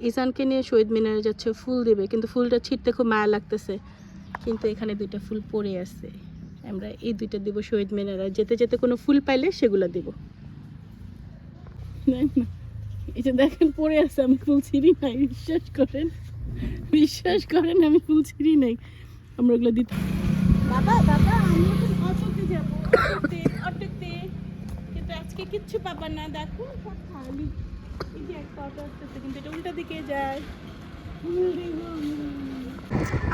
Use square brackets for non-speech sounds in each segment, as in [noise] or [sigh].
ইসানকে নিয়ে শহীদ মিনারে যাচ্ছে ফুল দেবে। কিন্তু ফুলটা ছিটতে খুব মায়া লাগতেছে। কিন্তু এখানে দুইটা ফুল পড়ে আছে। আমরা এই দুইটা দিব শহীদ মিনারে। যেতে যেতে কোনো ফুল পাইলে সেগুলো দিব। এই যে দেখেন পড়ে আছে আমি ফুল ছিঁড়ি নাই। বিশ্বাস করেন? বিশ্বাস করেন আমি ফুল ছিঁড়ি নাই। আমরা ওগুলো দিতে বাবা বাবা আমি অটোতে যাব। অটোতে অটোতে কিন্তু আজকে কিচ্ছু পাবা না। দেখো খালি। কিন্তু এটা উল্টা দিকে যায়।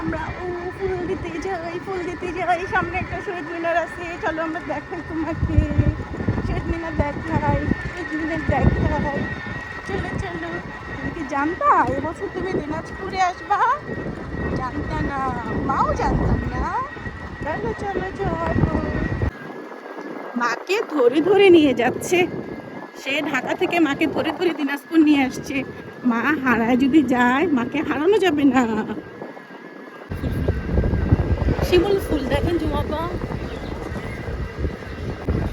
আমরা ও ফুল দিতে যাই, ফুল দিতে যাই। সামনে একটা শহীদ মিনার আছে, চলো আমরা দেখাই তোমাকে। শহীদ মিনার দেখাই, শহীদ মিনার দেখাই। চলো চলো। তুমি কি জানতা? এবছর তুমি দিনাজপুরে আসবা? জানতা না, মাও জানতাম না। চলো চলো চলো। মাকে ধরে ধরে নিয়ে যাচ্ছে। সে ঢাকা থেকে মাকে ধরে ধরে দিনাজপুর নিয়ে আসছে। মা হারায় যদি যায়, মাকে হারানো যাবে না। শিমুল ফুল, দেখেন জুমাপা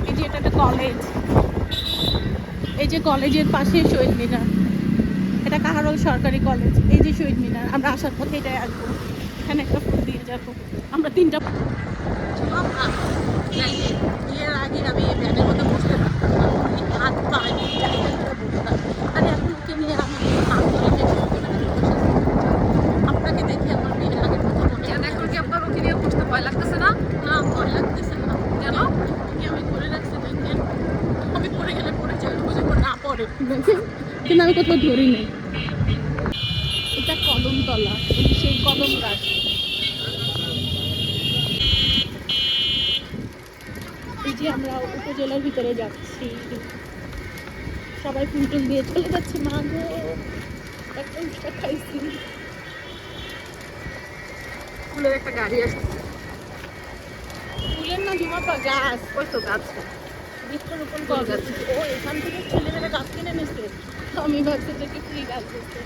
এই যে এটা একটা কলেজ এই যে কলেজের পাশে শহীদ মিনার। এটা কাহারল সরকারি কলেজ এই যে শহীদ মিনার। আমরা আসার পথে এটাই আসব। এখানে একটা ফুল দিয়ে যাব। আমরা তিনটা বিয়ের আগে আমি এই ব্যানের মধ্যে বসতে পারতাম না। এই হাত পা এই জায়গায় করে বসতাম আর এখন ওকে নিয়ে আমি হাত ধরে যে ছোটবেলায় বসেছি। আপনাকে দেখে আমার বিয়ের আগের কথা মনে কেন হয় এখন কি আপনার ওকে নিয়ে বসতে ভয় লাগতেছে না না ভয় লাগতেছে না কেন কি আমি করে রাখছি দেখেন আমি পড়ে গেলে পড়ে যাই বুঝে করে না পড়ে দেখেন [laughs] কিন্তু আমি কোথাও ধরি নাই। এটা কদমতলা সেই কদম গাছ। এই যে আমরা উপজেলার ভিতরে যাচ্ছি। সবাই ফুল টুল দিয়ে চলে যাচ্ছে, মা গো। উষ্টা খাইছি। ফুলের একটা গাড়ি আসছে। ফুলের না জমা গাছ ওই তো গাছ বৃক্ষরোপণ করা যাচ্ছে ও এখান থেকে ছেলেমেয়েরা গাছ কিনে নিচ্ছে। আমি ভাবছি যে ফ্রি গাছ দিচ্ছে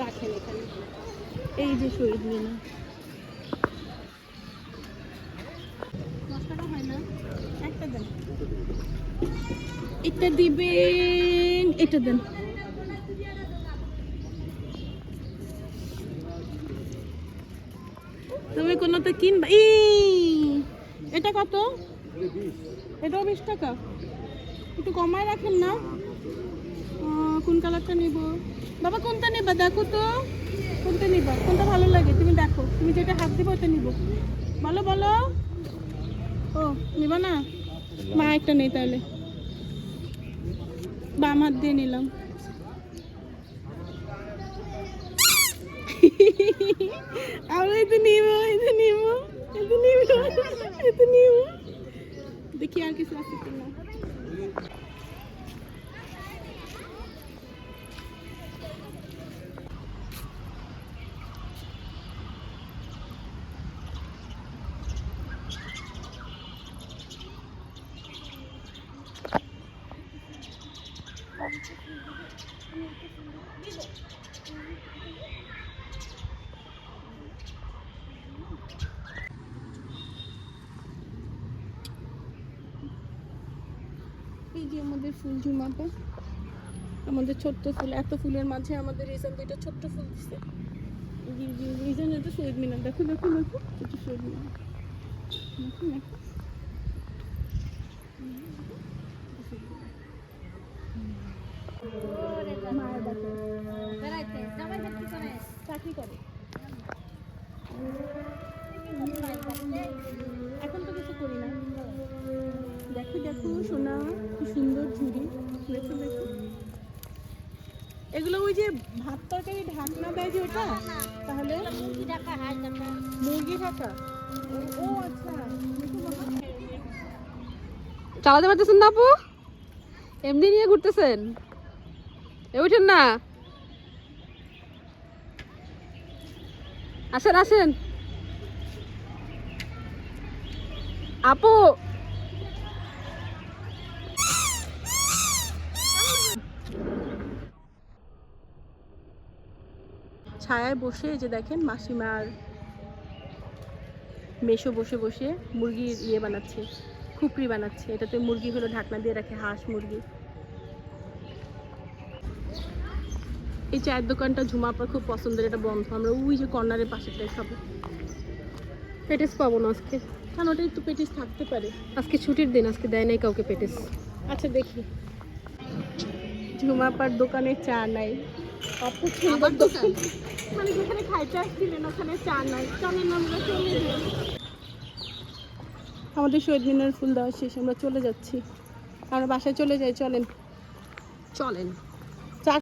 রাখেন এখানে। এই যে শহীদ মিনার দশ টাকা হয় না একটা দেন এটা দিবেন, এটা দেন। তুমি কোনোটা কিনবা? ই, এটা কত? এটাও বিশ টাকা। একটু কমায় রাখেন না। কোন কালারটা নিব? বাবা, কোনটা নেবা? দেখো তো। কোনটা নিবা? কোনটা ভালো লাগে? তুমি দেখো। তুমি যেটা হাত দিবে, ওটা নিব। বলো বলো। ও, নিবা না? মা, একটা নেই তাহলে। বাম হাত দিয়ে নিলাম। আমরা এতে নিব এতে নিব এতে নিব এতে নিব। দেখি আর কিছু আছে কিনা এই যে আমাদের ফুল ঝুমাপা আমাদের ছোট্ট ফুল, এত ফুলের মাঝে আমাদের রিজন দুইটা ছোট্ট ফুল দিছে। রিজন এটা শহীদ মিনার। দেখো দেখো দেখো, এটা শহীদ মিনার। দেখো এখন তো কিছু করি না। দেখো দেখো, সোনা, কি সুন্দর ঝুড়ি। দেখো দেখো। এগুলো ওই যে ভাত তরকারি ঢাকনা দেয় যে ওটা, তাহলে? মুরগি ঢাকা? ও- ও আচ্ছা। চালাতে পারতেছেন না আপু? এমনি নিয়ে ঘুরতেছেন? এ, উঠেন না। আসেন আসেন। আপু ছায়ায় বসে যে দেখেন মাসিমার মেশো বসে বসে মুরগির ইয়ে বানাচ্ছে খুপড়ি বানাচ্ছে। এটাতে মুরগিগুলো ঢাকনা দিয়ে রাখে হাঁস মুরগি। এই চায়ের দোকানটা ঝুমা আপনার খুব পছন্দের এটা বন্ধ। আমরা ওই যে কর্নারের পাশে পাশেটাই খাব পেটেস পাবো না আজকে। কারণ ওটা একটু পেটিস থাকতে পারে। আজকে ছুটির দিন আজকে দেয় নাই কাউকে পেটিস। আচ্ছা দেখি। ঝুমাপার দোকানে চা নাই। দোকান? মানে যেখানে খাইতে আসছিলেন ওখানে চা নাই। আমরা চলে যাই। আমাদের শহীদ মিনার ফুল দেওয়া শেষ আমরা চলে যাচ্ছি। আমরা বাসায় চলে যাই চলেন। চলেন।